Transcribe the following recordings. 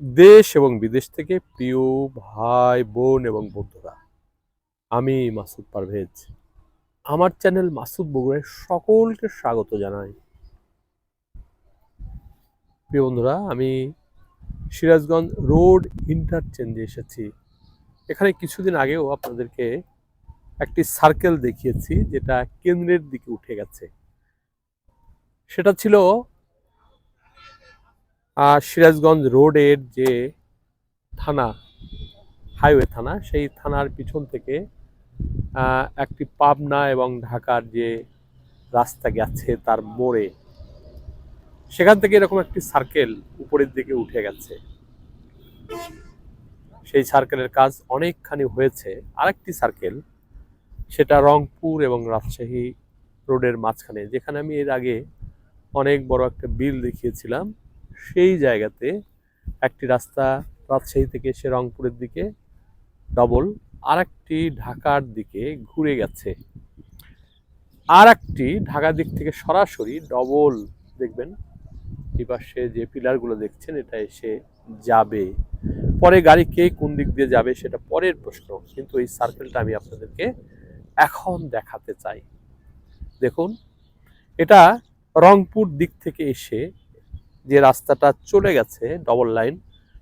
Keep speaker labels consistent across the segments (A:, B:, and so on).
A: দেশ এবং বিদেশ থেকে প্রিয় ভাই, বোন এবং বন্ধুরা, আমি মাসুদ পারভেজ। আমার চ্যানেল মাসুদ বগুড়ায় সকলকে স্বাগত জানাই। প্রিয় বন্ধুরা, আমি সিরাজগঞ্জ রোড ইন্টারচেঞ্জে এসেছি। এখানে কিছুদিন আগেও আপনাদেরকে একটি সার্কেল দেখিয়েছি, যেটা কেন্দ্রের দিকে উঠে গেছে। সেটা ছিল সিরাজগঞ্জ রোডের যে থানা, হাইওয়ে থানা, সেই থানার পিছন থেকে একটি পাবনা এবং ঢাকার যে রাস্তা গেছে তার মোড়ে, সেখান থেকে এরকম একটি সার্কেল উপরের দিকে উঠে গেছে। সেই সার্কেলের কাজ অনেকখানি হয়েছে। আরেকটি সার্কেল সেটা রংপুর এবং রাজশাহী রোডের মাঝখানে, যেখানে আমি এর আগে অনেক বড় একটা বিল দেখিয়েছিলাম। সেই জায়গাতে একটি রাস্তা রাজশাহী থেকে এসে রংপুরের দিকে ডবল আর একটি ঢাকার দিকে ঘুরে গেছে। আর একটি ঢাকার দিক থেকে সরাসরি ডবল দেখবেন। এই পাশে যে পিলারগুলো দেখছেন, এটা এসে যাবে। পরে গাড়ি কে কোন দিক দিয়ে যাবে সেটা পরের প্রশ্ন, কিন্তু এই সার্কেলটা আমি আপনাদেরকে এখন দেখাতে চাই। দেখুন, এটা রংপুর দিক থেকে এসে যে রাস্তাটা চলে গেছে ডবল লাইন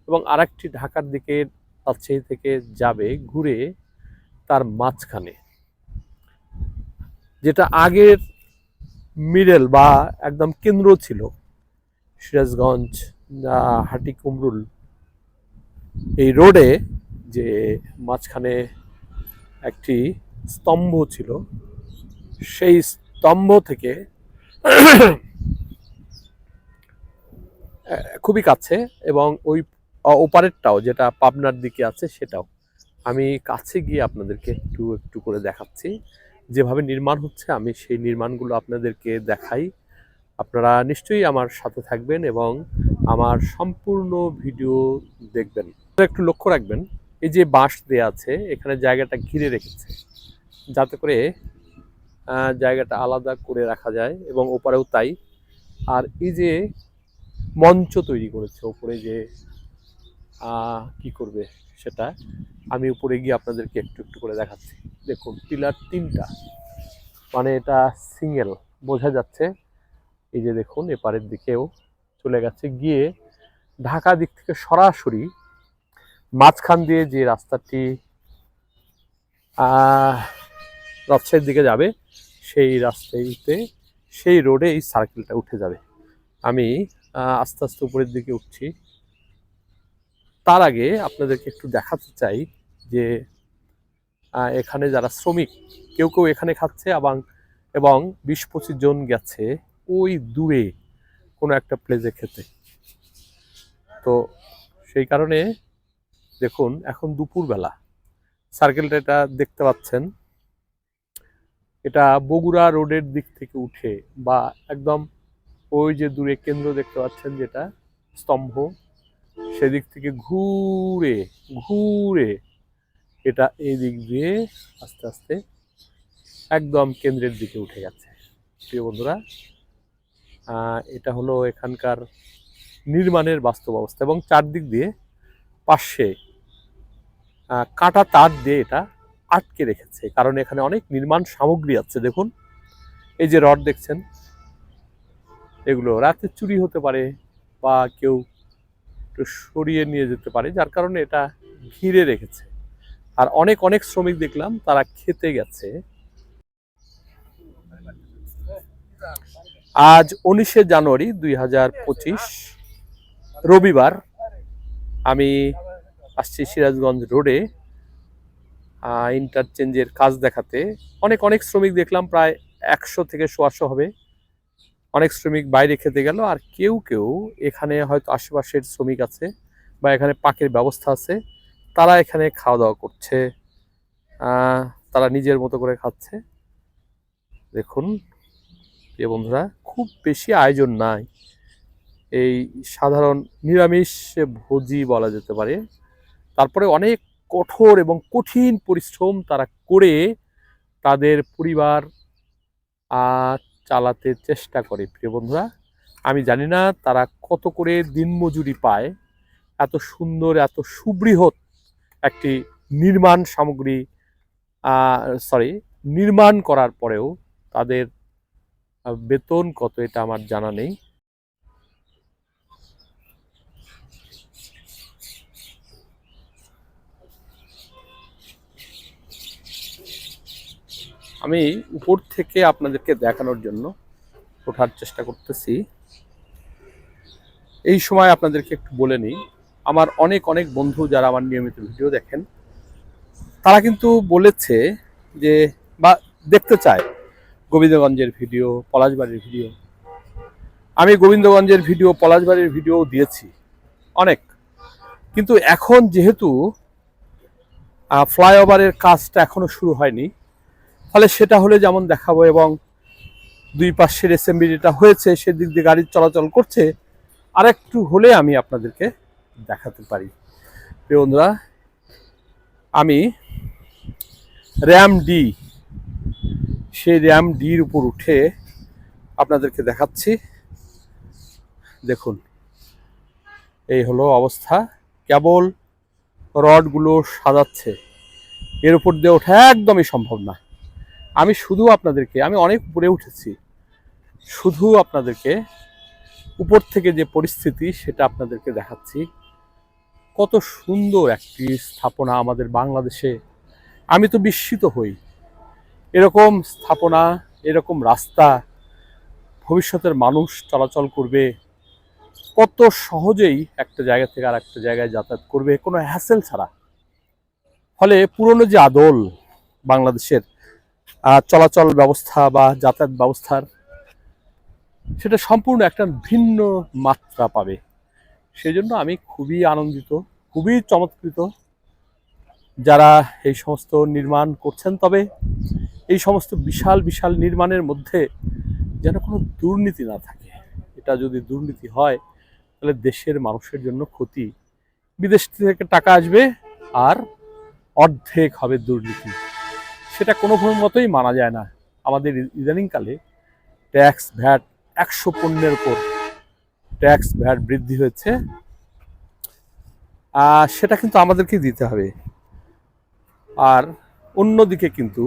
A: এবং আরেকটি ঢাকার দিকে রাজশাহী থেকে যাবে, ঘুরে তার মাঝখানে। যেটা আগের মিডল বা একদম কেন্দ্র ছিল, সিরাজগঞ্জ হাটি কুমরুল। এই রোডে যে মাঝখানে একটি স্তম্ভ ছিল, সেই স্তম্ভ থেকে খুবই কাছে এবং ওই ওপারেরটাও যেটা পাবনার দিকে আছে সেটাও। আমি কাছে গিয়ে আপনাদেরকে একটু একটু করে দেখাচ্ছি। যেভাবে নির্মাণ হচ্ছে, আমি সেই নির্মাণগুলো আপনাদেরকে দেখাই। আপনারা নিশ্চয়ই আমার সাথে থাকবেন এবং আমার সম্পূর্ণ ভিডিও দেখবেন। একটু লক্ষ্য রাখবেন, এই যে বাঁশ দেয়া আছে, এখানে জায়গাটা ঘিরে রেখেছে। যাতে করে জায়গাটা আলাদা করে রাখা যায় এবং ওপারেও তাই। আর এই যে মঞ্চ তৈরি করেছে ওপরে যে কি করবে সেটা। আমি উপরে গিয়ে আপনাদেরকে একটু একটু করে দেখাচ্ছি। দেখুন, পিলার তিনটা। মানে এটা সিঙ্গেল, বোঝা যাচ্ছে। এই যে দেখুন, এপারের দিকেও চলে গেছে। গিয়ে ঢাকা দিক থেকে সরাসরি মাঝখান দিয়ে যে রাস্তাটি রাজশাহীর দিকে যাবে, সেই রাস্তাতে সেই রোডে এই সার্কেলটা উঠে যাবে। আমি আস্তে আস্তে উপরের দিকে উঠছি। তার আগে আপনাদেরকে একটু দেখাতে চাই যে এখানে যারা শ্রমিক, কেউ কেউ এখানে খাচ্ছে এবং এবং বিশ পঁচিশ জন গেছে ওই দূরে কোনো একটা প্লেজে খেতে। তো সেই কারণে দেখুন, এখন দুপুরবেলা। সার্কেলটা এটা দেখতে পাচ্ছেন। এটা বগুড়া রোডের দিক থেকে উঠে বা একদম ওই যে দূরে কেন্দ্র দেখতে পাচ্ছেন যেটা, স্তম্ভ, সেদিক থেকে ঘুরে ঘুরে, এটা এই দিক দিয়ে আস্তে আস্তে একদম কেন্দ্রের দিকে উঠে গেছে। প্রিয় বন্ধুরা এটা হলো এখানকার নির্মাণের বাস্তব অবস্থা এবং চারদিক দিয়ে পাশে কাটা তার দিয়ে এটা আটকে রেখেছে। কারণ এখানে অনেক নির্মাণ সামগ্রী আছে, দেখুন। এই যে রড দেখছেন এগুলো রাতে চুরি হতে পারে বা কেউ একটু সরিয়ে নিয়ে যেতে পারে, যার কারণে এটা ঘিরে রেখেছে। আর অনেক অনেক শ্রমিক দেখলাম, তারা খেতে গেছে। আজ উনিশে জানুয়ারি দুই হাজার পঁচিশ রবিবার আমি আসছি সিরাজগঞ্জ রোডে ইন্টারচেঞ্জের কাজ দেখাতে। অনেক অনেক শ্রমিক দেখলাম, প্রায় একশো থেকে সোয়াশো হবে। অনেক শ্রমিক বাইরে খেতে গেল আর কেউ কেউ এখানে হয়তো আশেপাশের শ্রমিক আছে বা এখানে পাকের ব্যবস্থা আছে, তারা এখানে খাওয়া দাওয়া করছে তারা নিজের মতো করে খাচ্ছে। দেখুন, প্রিয় বন্ধুরা, খুব বেশি আয়োজন নাই। এই সাধারণ নিরামিষ ভোজি বলা যেতে পারে। তারপরে অনেক কঠোর এবং কঠিন পরিশ্রম তারা করে তাদের পরিবার চালাতে চেষ্টা করে, প্রিয় বন্ধুরা। আমি জানি না তারা কত করে দিনমজুরি পায়, এত সুন্দর, এত সুবৃহৎ একটি নির্মাণ সামগ্রী সরি নির্মাণ করার পরেও তাদের বেতন কত এটা আমার জানা নেই। আমি উপর থেকে আপনাদেরকে দেখানোর জন্য ওঠার চেষ্টা করতেছি। এই সময় আপনাদেরকে একটু বলে নিই, আমার অনেক অনেক বন্ধু যারা আমার নিয়মিত ভিডিও দেখেন, তারা কিন্তু বলেছে যে, বা দেখতে চায় গোবিন্দগঞ্জের ভিডিও, পলাশবাড়ির ভিডিও। আমি গোবিন্দগঞ্জের ভিডিও, পলাশবাড়ির ভিডিও দিয়েছি, অনেক। কিন্তু এখন যেহেতু ফ্লাইওভারের কাজটা এখনও শুরু হয়নি ফলে সেটা হলে যেমন দেখাবো এবং দুই পাশের যেটা হয়েছে, সেদিক দিয়ে গাড়ি চলাচল করছে আর একটু হলে আমি আপনাদেরকে দেখাতে পারি। বন্ধুরা, আমি র্যাম ডি সেই র্যাম ডির উপর উঠে আপনাদেরকে দেখাচ্ছি। দেখুন, এই হলো অবস্থা। কেবল রডগুলো সাজাচ্ছে। এর উপর দিয়ে ওঠা একদমই সম্ভব না। আমি শুধু আপনাদেরকে, আমি অনেক উপরে উঠেছি। শুধু আপনাদেরকে, উপর থেকে যে পরিস্থিতি সেটা আপনাদেরকে দেখাচ্ছি। কত সুন্দর একটি স্থাপনা আমাদের বাংলাদেশে। আমি তো বিস্মিত হই। এরকম স্থাপনা, এরকম রাস্তা, ভবিষ্যতের মানুষ চলাচল করবে। কত সহজেই একটা জায়গা থেকে আর একটা জায়গায় যাতায়াত করবে, কোনো হ্যাসেল ছাড়া। ফলে পুরনো যে আদল বাংলাদেশের চলাচল ব্যবস্থা বা যাতায়াত ব্যবস্থার সেটা সম্পূর্ণ একটা ভিন্ন মাত্রা পাবে। সেই জন্য আমি খুবই আনন্দিত, খুবই চমৎকৃত যারা এই সমস্ত নির্মাণ করছেন। তবে এই সমস্ত বিশাল বিশাল নির্মাণের মধ্যে যেন কোনো দুর্নীতি না থাকে। এটা যদি দুর্নীতি হয়, তাহলে দেশের মানুষের জন্য ক্ষতি। বিদেশ থেকে টাকা আসবে আর অর্ধেক হবে দুর্নীতি। সেটা কোনো মতোই মানা যায় না। আমাদের ইদানিংকালে ট্যাক্স ভ্যাট একশো পণ্যের উপর ট্যাক্স ভ্যাট বৃদ্ধি হয়েছে। সেটা কিন্তু আমাদেরকে দিতে হবে। আর অন্যদিকে কিন্তু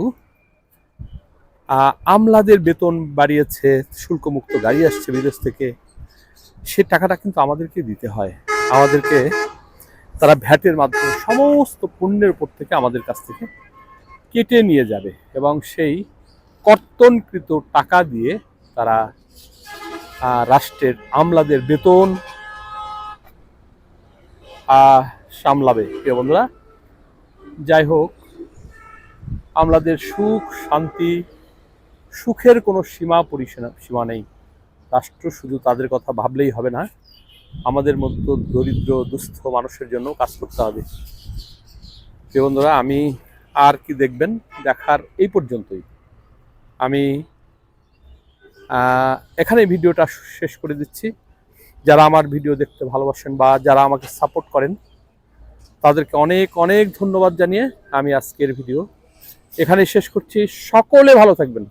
A: আমলাদের বেতন বাড়িয়েছে, শুল্কমুক্ত গাড়ি আসছে বিদেশ থেকে, সে টাকাটা কিন্তু আমাদেরকে দিতে হয়। আমাদেরকে তারা ভ্যাটের মাধ্যমে সমস্ত পণ্যের উপর থেকে আমাদের কাছ থেকে কেটে নিয়ে যাবে এবং সেই কর্তনকৃত টাকা দিয়ে তারা রাষ্ট্রের আমলাদের বেতন সামলাবে। প্রিয় বন্ধুরা, যাই হোক, আমলাদের সুখ, শান্তি, সুখের কোনো সীমা পরিসীমা, সীমা নেই। রাষ্ট্র শুধু তাদের কথা ভাবলেই হবে না, আমাদের মতো দরিদ্র, দুস্থ মানুষের জন্য কাজ করতে হবে। প্রিয় বন্ধুরা, আমি আর কি দেখবেন দেখার এই পর্যন্তই। আমি এখানে ভিডিওটা শেষ করে দিচ্ছি। যারা আমার ভিডিও দেখতে ভালোবাসেন বা যারা আমাকে সাপোর্ট করেন, তাদেরকে অনেক অনেক ধন্যবাদ জানিয়ে আমি আজকের ভিডিও এখানে শেষ করছি। সকলে ভালো থাকবেন।